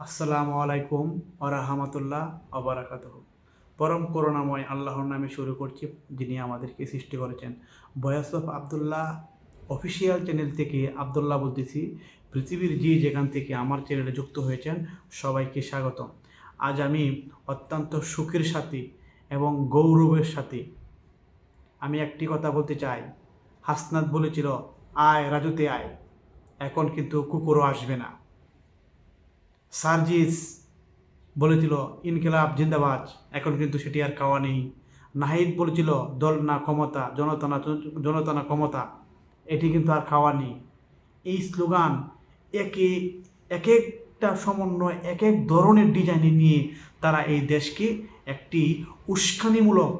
আসসালামু আলাইকুম আরহামাতুল্লাহ আবরাকাত পরম করুণাময় আল্লাহর নামে শুরু করছি, যিনি আমাদেরকে সৃষ্টি করেছেন। Voice of Abdullah official channel থেকে আবদুল্লাহ বলতেছি, পৃথিবীর যে যেখান থেকে আমার চ্যানেলে যুক্ত হয়েছেন, সবাইকে স্বাগতম। আজ আমি অত্যন্ত সুখের সাথে এবং গৌরবের সাথে। আমি একটি কথা বলতে চাই। হাসনাত বলেছিল, আয় রাজুতে আয়, এখন কিন্তু কুকুরও আসবে না। সার্জিস বলেছিল, ইনকিলাব, জিন্দাবাজ। এখন কিন্তু সেটি আর খাওয়া নেই। নাহিদ বলেছিল, দল না ক্ষমতা, জনতা না জনতা না ক্ষমতা, এটি কিন্তু আর খাওয়া নেই। এই স্লোগান একে এক একটা সমন্বয় এক এক ধরনের ডিজাইনে নিয়ে তারা এই দেশকে একটি উস্কানিমূলক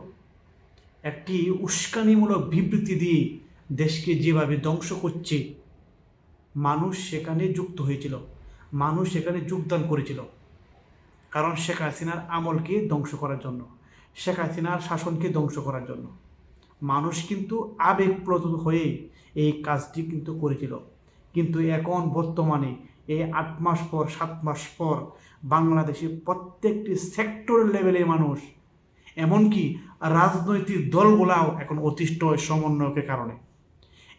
একটি উস্কানিমূলক বিবৃতি দিয়ে দেশকে যেভাবে ধ্বংস করছে, মানুষ সেখানে যুক্ত হয়েছিল। মানুষ সেখানে যোগদান করেছিল। কারণ শেখ হাসিনার আমলকে ধ্বংস করার জন্য, শেখ হাসিনার শাসনকে ধ্বংস করার জন্য। মানুষ কিন্তু আবেগপ্রদ হয়ে এই কাজটি কিন্তু করেছিল। কিন্তু এখন বর্তমানে এই আট মাস পর, সাত মাস পর বাংলাদেশের প্রত্যেকটি সেক্টর লেভেলের মানুষ, এমনকি রাজনৈতিক দলগুলাও এখন অতিষ্ঠ হয় সমন্বয়কের কারণে।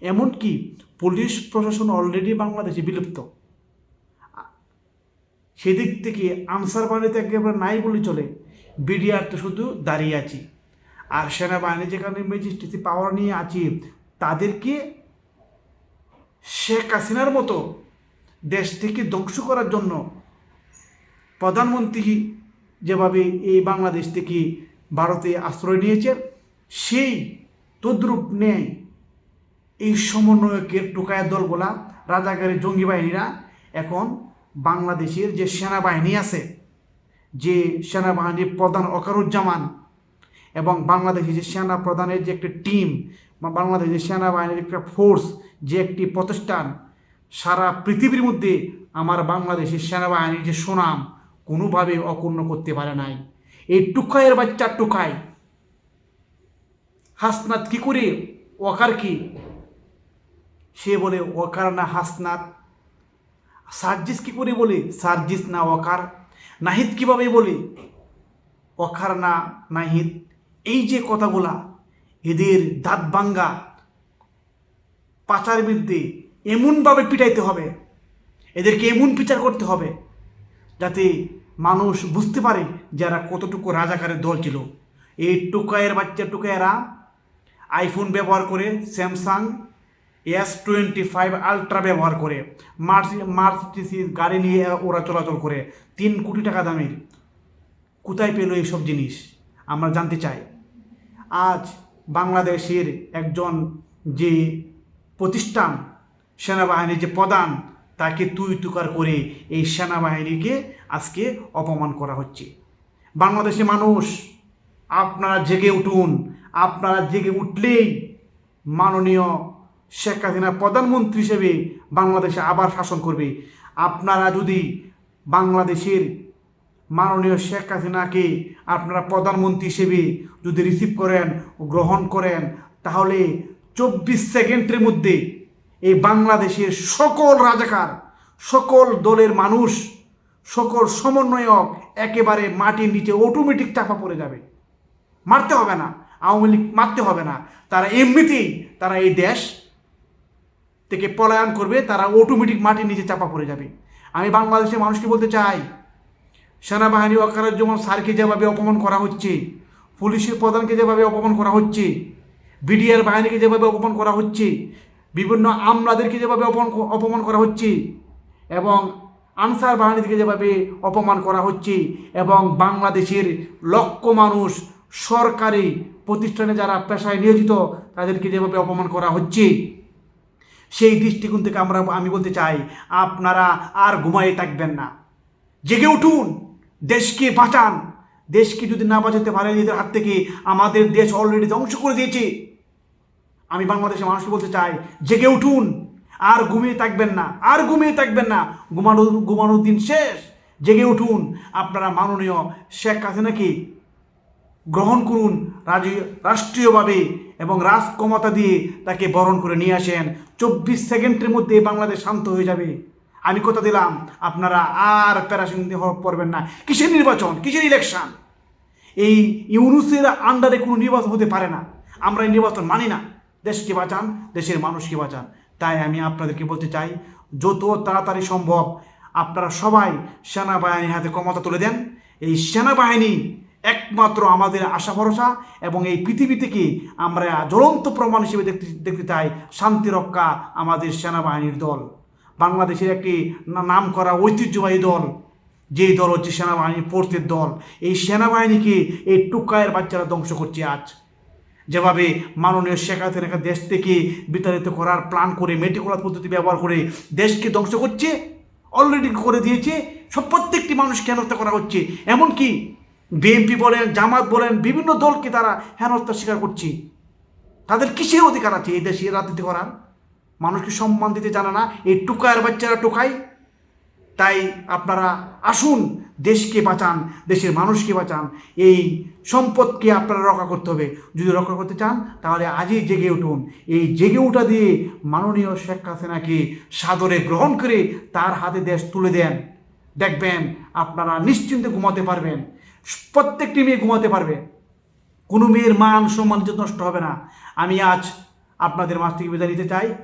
এমনকি পুলিশ প্রশাসন অলরেডি বাংলাদেশে বিলুপ্ত। সেদিক থেকে আনসার বাহিনীতে একেবারে নাই বলে চলে। বিডিআর তো শুধু দাঁড়িয়ে আছি। আর সেনাবাহিনী যেখানে ম্যাজিস্ট্রেসি পাওয়ার নিয়ে আছে, তাদেরকে শেখ হাসিনার মতো দেশ থেকে ধ্বংস করার জন্য প্রধানমন্ত্রী যেভাবে এই বাংলাদেশ থেকে ভারতে আশ্রয় নিয়েছেন সেই তদ্রূপ নেয় এই সমন্বয়কের টোকায় দলগুলা রাজাগারের জঙ্গি বাহিনীরা এখন বাংলাদেশের যে সেনাবাহিনী আছে, যে সেনাবাহিনীর প্রধান অকারুজ্জামান এবং বাংলাদেশের যে সেনা প্রধানের যে একটি টিম বা বাংলাদেশের সেনাবাহিনীর একটা ফোর্স, যে একটি প্রতিষ্ঠান, সারা পৃথিবীর মধ্যে আমার বাংলাদেশের সেনাবাহিনীর যে সুনাম কোনোভাবে অপূর্ণ করতে পারে নাই। এই টুকাইয়ের বাচ্চা টুকাই, হাসনাত কি করে? ওয়াকার কি? সে বলে ওয়াকার না হাসনাত সার্জিস কি করে বলে? সার্জিস না ওয়াকার? নাহিদ কীভাবে বলে? ওয়াকার না নাহিদ? এই যে কথাগুলা, এদের দাঁত ভাঙ্গা পাচার বিরুদ্ধে এমনভাবে পিটাইতে হবে, এদেরকে এমন বিচার করতে হবে যাতে মানুষ বুঝতে পারে যারা কতটুকু রাজাকারের দল ছিল। এই টোকায়ের বাচ্চা টুকায়েরা আইফোন ব্যবহার করে Samsung S twenty five ultra ব্যবহার করে। মার্সি মার্সিডিসির গাড়ি নিয়ে ওরা চলাচল করে। তিন কোটি টাকা দামের। কোথায় পেল এইসব জিনিস? আমরা জানতে চাই। আজ বাংলাদেশের একজন যে প্রতিষ্ঠান, সেনাবাহিনীর যে প্রধান, তাকে তুই তুকার করে এই সেনাবাহিনীকে আজকে অপমান করা হচ্ছে। বাংলাদেশে মানুষ, আপনারা জেগে উঠুন। আপনারা জেগে উঠলেই মাননীয় শেখ হাসিনা প্রধানমন্ত্রী হিসেবে বাংলাদেশে আবার শাসন করবে। আপনারা যদি বাংলাদেশের মাননীয় শেখ হাসিনাকে আপনারা প্রধানমন্ত্রী হিসেবে যদি রিসিভ করেন গ্রহণ করেন, তাহলে চব্বিশ সেকেন্ডের মধ্যে এই বাংলাদেশের সকল রাজাকার, সকল দলের মানুষ, সকল সমন্বয়ক একেবারে মাটির নিচে অটোমেটিক চাপা পড়ে যাবে। মারতে হবে না, আওয়ামী লীগ মারতে হবে না। তারা এমনিতেই তারা এই দেশ থেকে পলায়ন করবে, তারা অটোমেটিক মাটির নিচে চাপা পড়ে যাবে। আমি বাংলাদেশের মানুষকে বলতে চাই, সেনাবাহিনী ওয়াকারুজ্জামান স্যারকে যেভাবে অপমান করা হচ্ছে, পুলিশের প্রধানকে যেভাবে অপমান করা হচ্ছে, বিডিআর বাহিনীকে যেভাবে অপমান করা হচ্ছে, বিভিন্ন আমলাদেরকে যেভাবে অপমান অপমান করা হচ্ছে এবং আনসার বাহিনীকে যেভাবে অপমান করা হচ্ছে এবং বাংলাদেশের লক্ষ মানুষ সরকারি প্রতিষ্ঠানে যারা পেশায় নিয়োজিত, তাদেরকে যেভাবে অপমান করা হচ্ছে। সেই দৃষ্টিকোণ থেকে আমরা, আমি বলতে চাই, আপনারা আর ঘুমায়ে থাকবেন না। জেগে উঠুন, দেশকে বাঁচান। দেশকে যদি না বাঁচাতে পারে নিজেদের হাত থেকে আমাদের দেশ অলরেডি ধ্বংস করে দিয়েছে। আমি বাংলাদেশের মানুষকে বলতে চাই, জেগে উঠুন, আর ঘুমিয়ে থাকবেন না, আর ঘুমিয়ে থাকবেন না। ঘুমানো ঘুমানোর দিন শেষ, জেগে উঠুন। আপনারা মাননীয় শেখ হাসিনাকে গ্রহণ করুন, রাজি- রাষ্ট্রীয়ভাবে এবং রাজক্ষমতা দিয়ে তাকে বরণ করে নিয়ে আসেন। চব্বিশ সেকেন্ডের মধ্যে বাংলাদেশ শান্ত হয়ে যাবে। আমি কথা দিলাম, আপনারা আর প্যারাসিন পড়বেন না। কিসের নির্বাচন? কিসের ইলেকশন এই ইউনুসের আন্ডারে কোনো নির্বাচন হতে পারে না। আমরা এই নির্বাচন মানি না। দেশকে বাঁচান, দেশের মানুষকে বাঁচান। তাই আমি আপনাদেরকে বলতে চাই, যত তাড়াতাড়ি সম্ভব আপনারা সবাই সেনাবাহিনীর হাতে ক্ষমতা তুলে দেন। এই সেনাবাহিনী একমাত্র আমাদের আশা ভরসা এবং এই পৃথিবী থেকে আমরা জ্বলন্ত প্রমাণ হিসেবে দেখতে দেখতে চাই, শান্তি রক্ষা আমাদের সেনাবাহিনীর দল। বাংলাদেশের একটি নাম করা ঐতিহ্যবাহী দল, যেই দল হচ্ছে সেনাবাহিনীর ফোর্সের দল। এই সেনাবাহিনীকে এই টুকায়ের বাচ্চারা ধ্বংস করছে আজ। যেভাবে মাননীয় শেখ হাসিনাকে দেশ থেকে বিতাড়িত করার প্ল্যান করে মেটিকুলার পদ্ধতি ব্যবহার করে দেশকে ধ্বংস করছে অলরেডি করে দিয়েছে, সব প্রত্যেকটি মানুষকে হেনস্থা করা হচ্ছে। এমনকি বিএনপি বলেন, জামাত বলেন, বিভিন্ন দলকে তারা হেনস্থার স্বীকার করছে। তাদের কিসের অধিকার আছে এই দেশে রাজনীতি করার? মানুষকে সম্মান দিতে জানে না, এই টুকায়ের বাচ্চারা টোকায়। তাই আপনারা আসুন, দেশকে বাঁচান, দেশের মানুষকে বাঁচান। এই সম্পদকে আপনারা রক্ষা করতে হবে। যদি রক্ষা করতে চান, তাহলে আজই জেগে উঠুন। এই জেগে উঠা দিয়ে মাননীয় শেখ হাসিনাকে সাদরে গ্রহণ করে তার হাতে দেশ তুলে দেন। দেখবেন আপনারা নিশ্চিন্তে ঘুমাতে পারবেন। প্রত্যেকটি মেয়ে ঘুমাতে পারবে। কোনো মেয়ের মান, সম্মান যে নষ্ট হবে না। আমি আজ আপনাদের মাছ থেকে বিদায় নিতে চাই।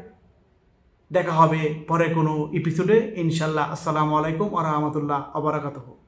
দেখা হবে পরে কোনো এপিসোডে ইনশাল্লাহ আসসালামু আলাইকুম আ রহমতুল্লাহ আবরাকাতহ